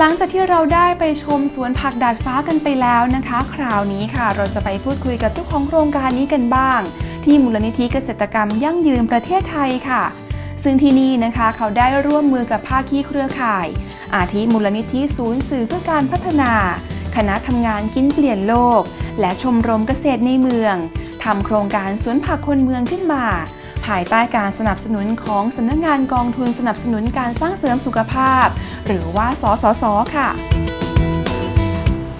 หลังจากที่เราได้ไปชมสวนผักดาดฟ้ากันไปแล้วนะคะ คราวนี้ค่ะ เราจะไปพูดคุยกับเจ้าของโครงการนี้กันบ้าง ที่มูลนิธิเกษตรกรรมยั่งยืนประเทศไทยค่ะ ซึ่งที่นี่นะคะเขาได้ร่วมมือกับภาคีเครือข่าย อาทิมูลนิธิศูนย์สื่อเพื่อการพัฒนา คณะทำงานกินเปลี่ยนโลก และชมรมเกษตรในเมืองทำโครงการสวนผักคนเมืองขึ้นมาภายใต้การสนับสนุนของสำนักงงานกองทุนสนับสนุนการสร้างเสริมสุขภาพ หรือว่าสสสค่ะ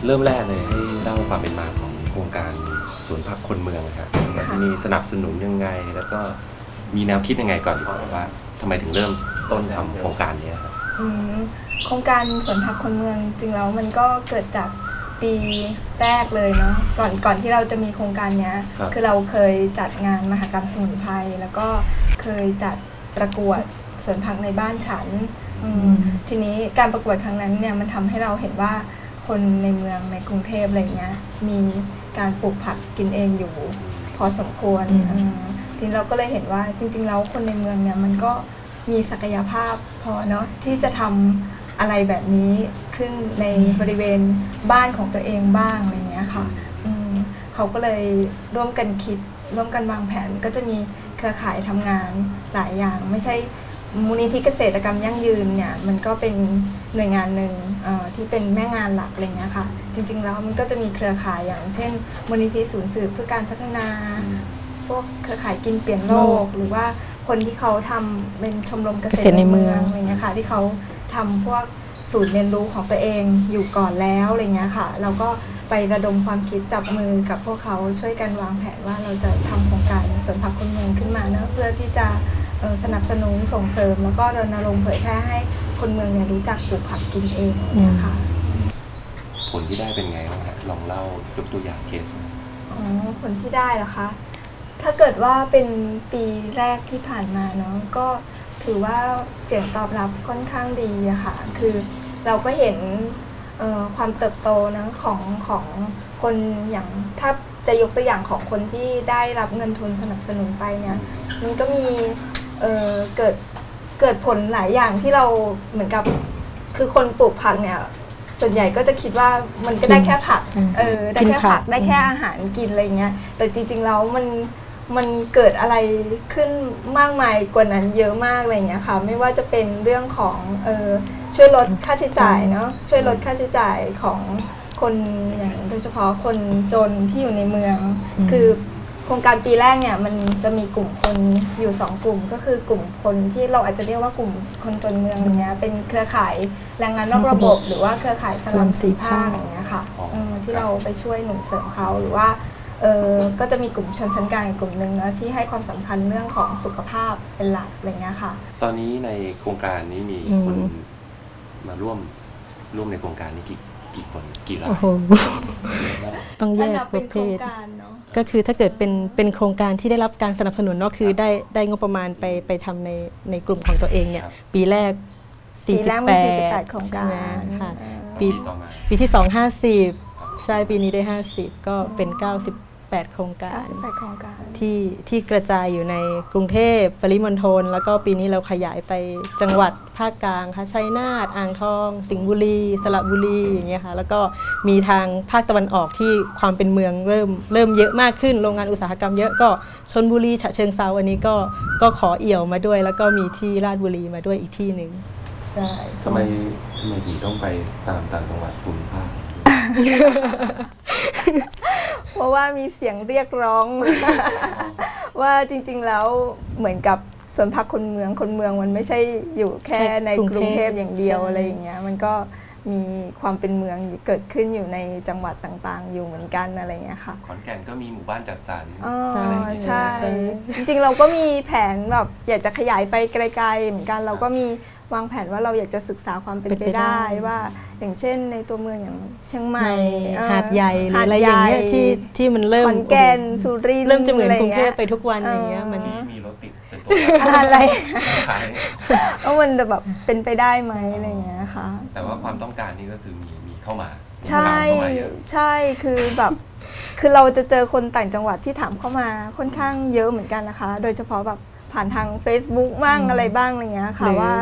เริ่มแรกเลยให้เล่าความเป็นมาของโครงการสวนผักคนเมืองครับที่นี่สนับสนุนยังไง แล้วก็มีแนวคิดยังไงก่อนดีกว่าว่าทำไมถึงเริ่มต้นทำโครงการนี้ครับอืมโครงการสวนผักคนเมืองจริงแล้วมันก็เกิดจากปีแรกเลยเนาะก่อนก่อนที่เราจะมีโครงการเนี้ยครับคือเราเคยจัดงานมหกรรมสมุนไพรแล้วก็เคยจัดประกวดสวนผักในบ้านฉันอืม ทีนี้การประกวดครั้งนั้นเนี่ยมันทำให้เราเห็นว่าคนในเมืองในกรุงเทพอะไรเงี้ยมีการปลูกผักกินเองอยู่ พอสมควรอืมเออทีนี้เราก็เลยเห็นว่าจริง ๆ แล้วคนในเมืองเนี่ยมันก็มีศักยภาพพอเนาะที่จะทำอะไรแบบนี้ขึ้นในบริเวณบ้านของตัวเองบ้างอะไรเงี้ยค่ะอืมเขาก็เลยร่วมกันคิดร่วมกันวางแผนก็จะมีเครือข่ายทำงานหลายอย่าง ไม่ใช่ มูลนิธิเกษตรกรรมยั่งยืนเนี่ยมันก็เป็นหน่วยงานหนึ่งที่เป็นแม่งานหลักอะไรเงี้ยค่ะ จริง ๆ แล้วมันก็จะมีเครือข่ายอย่าง เช่นมูลนิธิศูนย์สื่อเพื่อการพัฒนา พวกเครือข่ายกินเปลี่ยนโลก หรือว่าคนที่เขาทำเป็นชมรมเกษตรในเมืองอะไรเงี้ยค่ะ ที่เขาทำพวกศูนย์เรียนรู้ของตัวเองอยู่ก่อนแล้วอะไรเงี้ยค่ะเราก็ไประดมความคิดจับมือกับพวกเขาช่วยกันวางแผนว่าเราจะทำโครงการสวนผักคนเมืองขึ้นมาเนะเพื่อที่จะ สนับสนุนส่งเสริม แล้วก็รณรงค์เผยแพร่ให้คนเมืองเนี่ยรู้จักปลูกผักกินเองอะไรเงี้ยค่ะผลที่ได้เป็นไงบ้างฮะลองเล่ายกตัวอย่างเคสหน่อยอ๋อผลที่ได้เหรอคะถ้าเกิดว่าเป็นปีแรกที่ผ่านมาเนาะก็ถือว่าเสียงตอบรับค่อนข้างดีอะค่ะ คือเราก็เห็นเอ่อความเติบโตนะของของคนอย่างถ้าจะยกตัวอย่างของคนที่ได้รับเงินทุนสนับสนุนไปเนี่ยมันก็มี เอ่อเกิดเกิดผลหลายอย่างที่เราเหมือนกับคือคนปลูกผักเนี่ยส่วนใหญ่ก็จะคิดว่ามันก็ได้แค่ผักอืมเออ ได้กินแค่ผัผักกได้แค่อาหารกินอะไรเงี้ย แต่จริงๆ แล้วมัน มันเกิดอะไรขึ้นมากมายกว่านั้นเยอะมากอะไรเงี้ยค่ะ ไม่ว่าจะเป็นเรื่องของ เออ ช่วยลดค่าใช้จ่ายเนาะ ช่วยลดค่าใช้จ่ายของคนอย่างโดยเฉพาะคนจนที่อยู่ในเมืองอืมคือ โครงการปีแรกเนี่ยมันจะมีกลุ่มคนอยู่สองกลุ่ม ก็คือกลุ่มคนที่เราอาจจะเรียกว่ากลุ่มคนจนเมืองอย่างเงี้ยเป็นเครือข่ายแรงงานนอกระบบ หรือว่าเครือข่ายสลัมสีภาคอย่างเงี้ยค่ะอ๋อเออที่เราไปช่วยหนุนเสริมเขาหรือว่าเออก็จะมีกลุ่มชนชั้นกลางอีกกลุ่มหนึ่งนะที่ให้ความสำคัญเรื่องของสุขภาพเป็นหลักอะไรเงี้ยค่ะ ตอนนี้ในโครงการนี้มีอืมคนมาร่วมร่วมในโครงการนี้กี่กี่คนกี่รายโอ้โหต้องแยถ้ากนับปเป็นระโคเภรงทการเนาะ ก็คือถ้าเกิดเป็นเป็นโครงการที่ได้รับการสนับสนุนเนาะคือได้ได้งบประมาณไปไปทำในในกลุ่มของตัวเองเนี่ยครับปีแรกปีแรกมี48 48โครงการ ใช่ไหมค่ะเออปีต่อมา ปีที่ 2 50 ใช่ปีนี้ได้ 50 ก็เป็น 98 โครงการ 98 โครงการ ที่ที่กระจายอยู่ในกรุงเทพปริมณฑลแล้วก็ปีนี้เราขยายไปจังหวัดภาคกลางค่ะชัยนาทอ่างทอง สิงห์บุรี สระบุรีอย่างเงี้ยค่ะแล้วก็มีทางภาคตะวันออกที่ความเป็นเมืองเริ่มเริ่มเยอะมากขึ้นโรงงานอุตสาหกรรมเยอะก็ชนบุรีฉะเชิงเซาอันนี้ก็ก็ขอเอี่ยวมาด้วย แล้วก็มีที่ราชบุรีมาด้วยอีกที่หนึ่งใช่ทำไมทำไมถึงต้องไปตามต่างจังหวัดภูมิภาคเพราะว่ามีเสียงเรียกร้อง ว่าจริง ๆ แล้วเหมือนกับส่วนพักคนเมืองคนเมืองมันไม่ใช่อยู่แค่ในกรุงเทพอย่างเดียวอะไรอย่างเงี้ยมันก็มีความเป็นเมืองอยู่เกิดขึ้นอยู่ในจังหวัดต่างๆ อยู่เหมือนกันอะไรอย่างเงี้ยค่ะ ขอนแก่นก็มีหมู่บ้านจัดสรรอ๋ออะไรอย่างเงี้ยใช่ใช่ จริงๆเราก็มีแผนแบบอยากจะขยายไปไกลๆเหมือนกันเราก็มี วางแผนว่าเราอยากจะศึกษาความเป็นเป็นไปไปได้ได้ว่า อย่างเช่นในตัวเมืองอย่างเชียงใหม่ในเอ่อหาดใหญ่หรือหาดอะไรอย่างเงี้ยใหญ่ที่ที่มันเริ่มขอนแก่นสุรินทร์เริ่มจะเหมือนกรุงเทพอะไปไงี้ยทุกวันอย่างเงี้ยมันเออมีรถติดเป็นตัวอะไรขายว่ามันจะแบบเป็นไปได้ไหมอะไรอย่างเงี้ยค่ะแต่ว่าความต้องการนี่ก็คือมีมีเข้ามาใช่ถามเข้ามาเยอะใช่คือแบบคือเราจะเจอคนต่างจังหวัดที่ถามเข้ามาค่อนข้างเยอะเหมือนกันนะคะ โดยเฉพาะแบบผ่านทาง Facebook บ้างอืมอะไรบ้างอะไรเงี้ยค่ะหรือว่า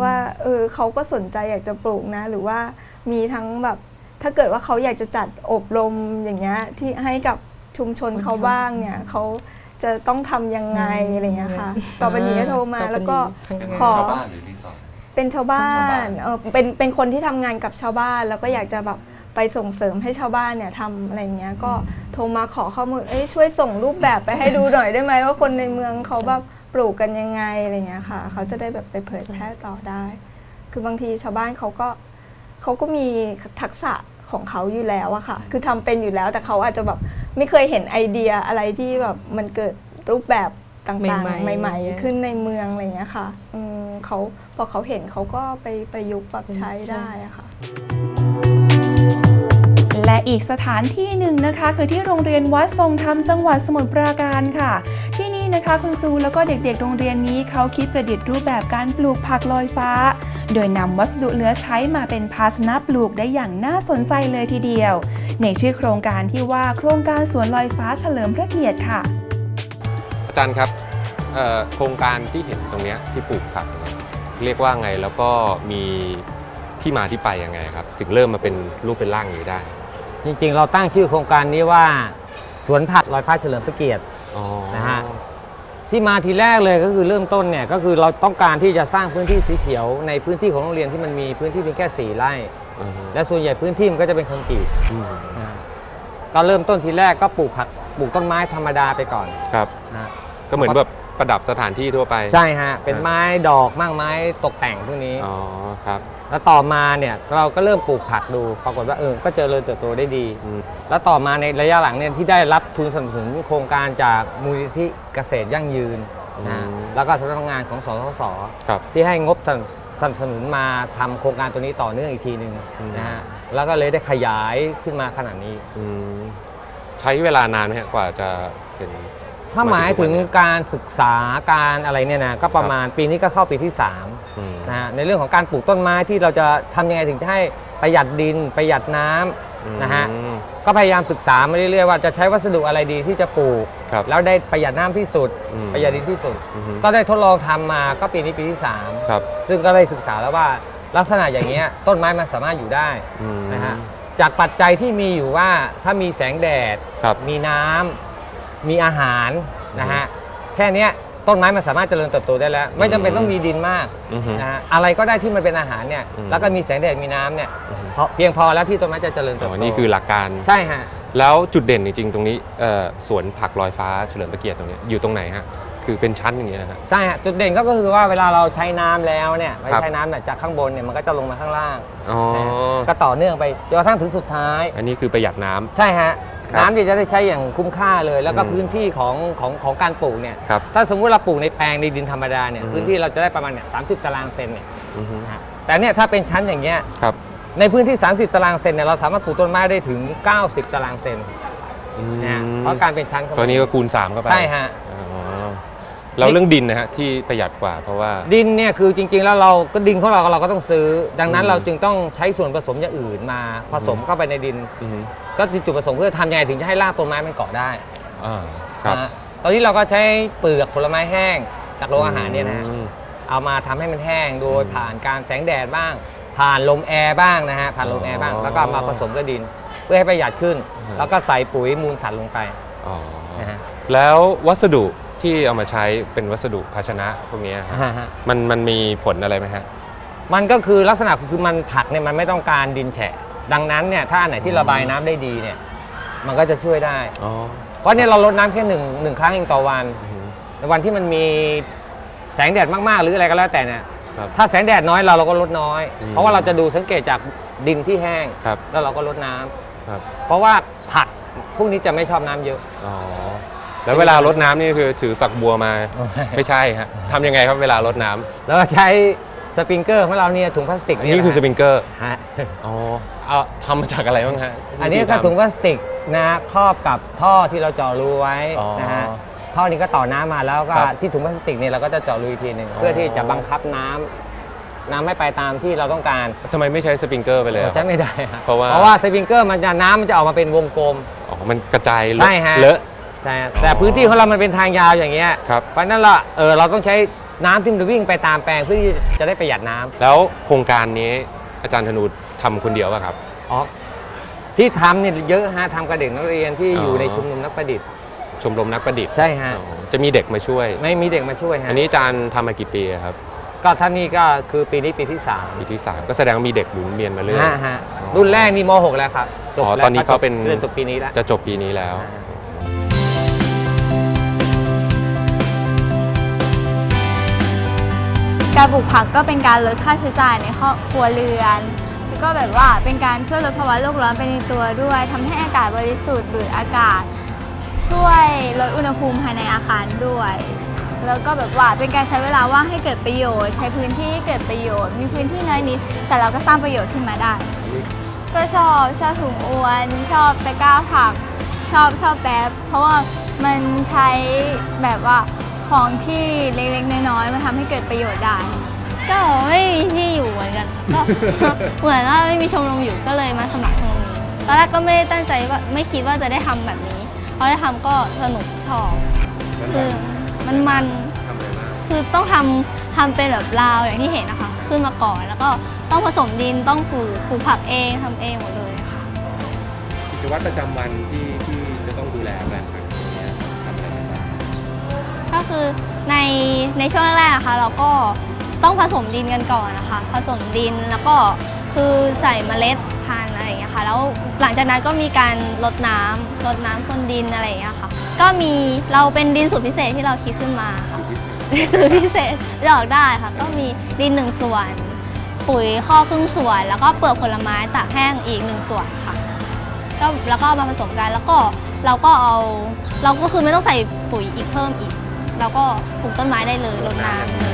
ว่าเออเขาก็สนใจอยากจะปลูกนะ หรือว่ามีทั้งแบบถ้าเกิดว่าเขาอยากจะจัดอบรมอย่างเงี้ยที่ให้กับชุมชนเขาบ้างเนี่ยเขาจะต้องทำยังไงอะไรเงี้ยค่ะ ต่อไปนี้ก็โทรมาต่อไปนี้แล้วก็เป็นขอชาวบ้านหรือรีสอร์ทเป็นชาวบ้าชาวบ้านนเออเป็นเป็นคนที่ทำงานกับชาวบ้าน แล้วก็อยากจะแบบไปส่งเสริมให้ชาวบ้านเนี่ยทำอะไรเงี้ยก็โทรมาขอข้อมูลเอ้ยช่วยส่งรูปแบบไปให้ดูหน่อยได้ไหมว่าคนในเมืองเขาแบบ ปลูกกันยังไงอะไรเงี้ยค่ะ เขาจะได้แบบไปเผยแพร่ต่อได้ คือบางทีชาวบ้านเขาก็เขาก็มีทักษะของเขาอยู่แล้วอะค่ะ คือทำเป็นอยู่แล้วแต่เขาอาจจะแบบไม่เคยเห็นไอเดียอะไรที่แบบมันเกิดรูปแบบต่างใหม่ๆๆใหม่อย่างเงี้ยๆขึ้นในเมืองอะไรเงี้ยค่ะอืมเขาพอเขาเห็นเขาก็ไปประยุกต์ปรับใช้ได้อะค่ะและอีกสถานที่หนึ่งนะคะ คือที่โรงเรียนวัดทรงธรรมจังหวัดสมุทรปราการค่ะที่ นี่นะคะคุณครูแล้วก็เด็กๆ โรงเรียนนี้เขาคิดประดิษฐ์รูปแบบการปลูกผักลอยฟ้า โดยนำวัสดุเหลือใช้มาเป็นภาชนะปลูกได้อย่างน่าสนใจเลยทีเดียว ในชื่อโครงการที่ว่าโครงการสวนลอยฟ้าเฉลิมพระเกียรติค่ะ อาจารย์ครับเอ่อโครงการที่เห็นตรงเนี้ยที่ปลูกผักเนี่ยเรียกว่าไงแล้วก็มีที่มาที่ไปยังไงครับ ถึงเริ่มมาเป็นรูปเป็นร่างอย่างนี้ได้ จริงๆ เราตั้งชื่อโครงการนี้ว่าสวนผักลอยฟ้าเฉลิมพระเกียรติอ๋อนะฮะ ที่มาทีแรกเลยก็คือเริ่มต้นเนี่ยก็คือเราต้องการที่จะสร้างพื้นที่สีเขียว ในพื้นที่ของโรงเรียนที่มันมีพื้นที่เพียงแค่ 4 ไร่ อือฮึและส่วนใหญ่พื้นที่มันก็จะเป็นคอนกรีตอืมนะฮะก็เริ่มต้นทีแรกก็ปลูกผักปลูกต้นไม้ธรรมดาไปก่อนครับ นะฮะก็เหมือนแบบประดับสถานที่ทั่วไป ใช่ฮะ เป็นไม้ดอกมั่งไม้ตกแต่งพวกนี้ อ๋อครับ แล้วต่อมาเนี่ยเราก็เริ่มปลูกผักดูปรากฏว่าเออก็เจริญเติบโตได้ดีอืมแล้วต่อมาในระยะหลังเนี่ยที่ได้รับทุนสนับสนุนโครงการจากมูลนิธิเกษตรยั่งยืนนะฮะอืมแล้วก็สำนักงานของสสสครับที่ให้งบสนับสนุนมาทำโครงการตัวนี้ต่อเนื่องอีกทีหนึ่งอืมนะฮะแล้วก็เลยได้ขยายขึ้นมาขนาดนี้อืมใช้เวลานานไหมฮะกว่าจะเป็น ถ้าหมายถึงการศึกษาการอะไรเนี่ยนะก็ประมาณปีนี้ก็เข้าปีที่3อืมนะฮะในเรื่องของการปลูกต้นไม้ที่เราจะทำยังไงถึงจะให้ประหยัดดินประหยัดน้ำนะฮะอืมก็พยายามศึกษามาเรื่อยๆว่าจะใช้วัสดุอะไรดีที่จะปลูกครับแล้วได้ประหยัดน้ำที่สุดอืมประหยัดดินที่สุดอือฮึก็ได้ทดลองทำมาก็ปีนี้ปีที่ครับ3ซึ่งก็ได้ศึกษาแล้วว่าลักษณะอย่างเงี้ยต้นไม้มันสามารถอยู่ได้อืมนะฮะจากปัจจัยที่มีอยู่ว่าถ้ามีแสงแดดครับมีน้ำ มีอาหารนะฮะแค่เนี้ยต้นไม้มันสามารถเจริญเติบโตได้แล้ว ไม่จำเป็นต้องมีดินมากอือฮึนะฮะอะไรก็ได้ที่มันเป็นอาหารเนี่ยอืมแล้วก็มีแสงแดดมีน้ำเนี่ยอือฮึพอเพียงพอแล้วที่ต้นไม้จะเจริญเติอ๋บอโตนี่คือหลักการใช่ฮะแล้วจุดเด่นจริงๆตรงนี้เอ่อสวนผักลอยฟ้าเฉลิมพระเกียรติตรงนี้อยู่ตรงไหนฮะคือเป็นชั้นอย่างเงี้ยฮะใช่ฮะจุดเด่นก็คือว่าเวลาเราใช้น้ำแล้วเนี่ยเราครับใช้น้ำเนี่ยจากข้างบนเนี่ยมันก็จะลงมาข้างล่างอ๋อนะฮะก็ต่อเนื่องไปจนกระทั่งถึงสุดท้าย อันนี้คือประหยัดน้ำใช่ฮะครับ น้ำเนี่ยจะได้ใช้อย่างคุ้มค่าเลย แล้วก็อืมพื้นที่ของของของการปลูกเนี่ยครับถ้าสมมุติเราปลูกในแปลงในดินธรรมดาเนี่ยอือฮึพื้นที่เราจะได้ประมาณเนี่ยสามสิบตารางเซนเนี่ยอือฮึนะฮะแต่เนี่ยถ้าเป็นชั้นอย่างเงี้ยครับในพื้นที่ 30 ตารางเซนเนี่ยเราสามารถปลูกต้นไม้ได้ถึง 90 ตารางเซนอืมนะฮะเพราะการเป็นชั้นเข้าไปตัวนี้ก็คูณ3เข้าไปใช่ฮะอ๋อ แล้วเรื่องดินนะฮะที่ประหยัดกว่าเพราะว่า ดินเนี่ยคือจริงๆแล้วเราก็ดินของเราเราก็ต้องซื้อ ดังนั้นอืมเราจึงต้องใช้ส่วนผสมอย่างอื่นมาผสมเข้าไปในดิน อือฮึก็จุดประสงค์เพื่อทำยังไงถึงจะให้รากต้นไม้มันเกาะได้อ่าครับนะฮะตอนนี้เราก็ใช้เปลือกผลไม้แห้งจากโรงอาหารเนี่ยนะฮะ อืม เอามาทำให้มันแห้งโดยอืมผ่านการแสงแดดบ้าง ผ่านลมแอร์บ้างนะฮะผ่านลมแอร์บ้างอ๋อแล้วก็มาผสมกับดิน เพื่อให้ประหยัดขึ้น อืม แล้วก็ใส่ปุ๋ยมูลสัตว์ลงไปอ๋อนะฮะแล้ววัสดุ ที่เอามาใช้เป็นวัสดุภาชนะพวกเนี้ยครับอ่าฮะมันมันมีผลอะไรไหมฮะมันก็คือลักษณะคือมันผักเนี่ยมันไม่ต้องการดินแฉะ ดังนั้นเนี่ยถ้าอันไหนที่ระบายน้ำได้ดีเนี่ยมันก็จะช่วยได้อ๋อเพราะเนี่ยเราลดน้ำแค่หนึ่งหนึ่งครั้งเองต่อวันอือฮึในวันที่มันมีแสงแดดมากๆ หรืออะไรก็แล้วแต่เนี่ยครับถ้าแสงแดดน้อยเราเราก็ลดน้อยอืมเพราะว่าเราจะดูสังเกตจากดินที่แห้งครับแล้วเราก็ลดน้ำครับเพราะว่าผักพวกนี้จะไม่ชอบน้ำเยอะอ๋อ แล้วเวลารดน้ำนี่คือถือฝักบัวมาไม่ใช่ฮะทำยังไงครับเวลารดน้ำแล้วก็ใช้สปริงเกอร์ของเราเนี่ยถุงพลาสติกอันนี้คือสปริงเกอร์ฮะอ๋อเอาทำมาจากอะไรบ้างฮะอันนี้ก็ถุงพลาสติกนะครอบกับท่อที่เราเจาะรูไว้อ๋อนะฮะท่อนี้ก็ต่อน้ำมาแล้วก็ครับที่ถุงพลาสติกเนี่ยเราก็จะเจาะรูอีกทีหนึ่งอ๋อ เพื่อที่จะบังคับน้ำน้ำให้ไปตามที่เราต้องการทำไมไม่ใช้สปริงเกอร์ไปเลยอะ ใช้ไม่ได้ฮเพราะว่า เพราะว่าสปริงเกอร์มันจะน้ำมันจะออกมาเป็นวงกลม อ๋อมันกระจายเลอะใช่ฮะ เลอะ ใช่ฮะแต่พื้นที่ของเรามันเป็นทางยาวอย่างเงี้ยครับ เพราะฉะนั้นเราเออเราต้องใช้น้ำที่มันจะวิ่งไปตามแปลงเพื่อที่จะได้ประหยัดน้ำแล้วโครงการนี้อาจารย์ธนูทำคนเดียวป่ะครับ อ๋อที่ทำเนี่ยเยอะฮะทำกับเด็กนักเรียนที่อ๋อออ ยู่ในชุมนุมนักประดิษฐ์ชมรมนักประดิษฐ์ใช่ฮะอ๋อจะมีเด็กมาช่วย ไม่มีเด็กมาช่วยฮะอันนี้อาจารย์ทำมากี่ปีอะครับก็ท่านนี้ก็คือปีนี้ปีที่สามปีที่สามก็แสดงว่ามีเด็กหมุนเวียนมาเรื่อย ฮะฮะรุ่นแรกนี่ม .6 แล้วครับจบอ๋อแล้วตอนนี้เขาเป็นเรียนจบปีนี้แล้ว จะจบปีนี้แล้ว การปลูกผักก็เป็นการลดค่าใช้จ่ายในครอบครัวเรือนแล้วก็แบบว่าเป็นการช่วยลดภาวะโลกร้อนไปในตัวด้วยทำให้อากาศบริสุทธิ์หรืออากาศ ช่วยลดอุณหภูมิภายในอาคารด้วย แล้วก็แบบว่าเป็นการใช้เวลาว่างให้เกิดประโยชน์ ใช้พื้นที่ให้เกิดประโยชน์ มีพื้นที่น้อยนิด แต่เราก็สร้างประโยชน์ขึ้นมาได้ ก็ชอบชอบถุงอวน ชอบตะกร้าผัก ชอบชอบแบบเพราะว่ามันใช้แบบว่า ของที่เล็กๆน้อยๆมาทำให้เกิดประโยชน์ได้ ก็ไม่มีที่อยู่เหมือนกัน ก็ เหมือนว่าไม่มีชมรมอยู่ก็เลยมาสมัครชมรมนี้ตอนแรกก็ไม่ได้ตั้งใจว่าไม่คิดว่าจะได้ทำแบบนี้พอได้ทำก็สนุกชอบคือมันมันคือต้องทำทำเป็นแบบราวอย่างที่เห็นนะคะ ขึ้นมาก่อนแล้วก็ต้องผสมดินต้องปลูกปลูกผักเองทำเองหมดเลยค่ะ กิจวัตรประจำวันที่ที่ คือในในช่วงแรกๆนะคะเราก็ต้องผสมดินกันก่อนนะคะ ผสมดินแล้วก็คือใส่เมล็ดพันธุ์อะไรอย่างเงี้ยค่ะแล้วหลังจากนั้นก็มีการรดน้ำรดน้ำพรวนดินอะไรอย่างเงี้ยค่ะ ก็มีเราเป็นดินสูตรพิเศษที่เราคิดขึ้นมาค่ะดินสูตรพิเศษหลอกได้ค่ะ ก็มีดินหนึ่งส่วน ปุ๋ยข้อครึ่งส่วน แล้วก็เปลือกผลไม้ตากแห้งอีกหนึ่งส่วนค่ะก็แล้วก็เอามาผสมกันแล้วก็เราก็เอาเราก็คือไม่ต้องใส่ปุ๋ยอีกเพิ่มอีก เราก็ปลูกต้นไม้ได้เลยลดน้ำเลย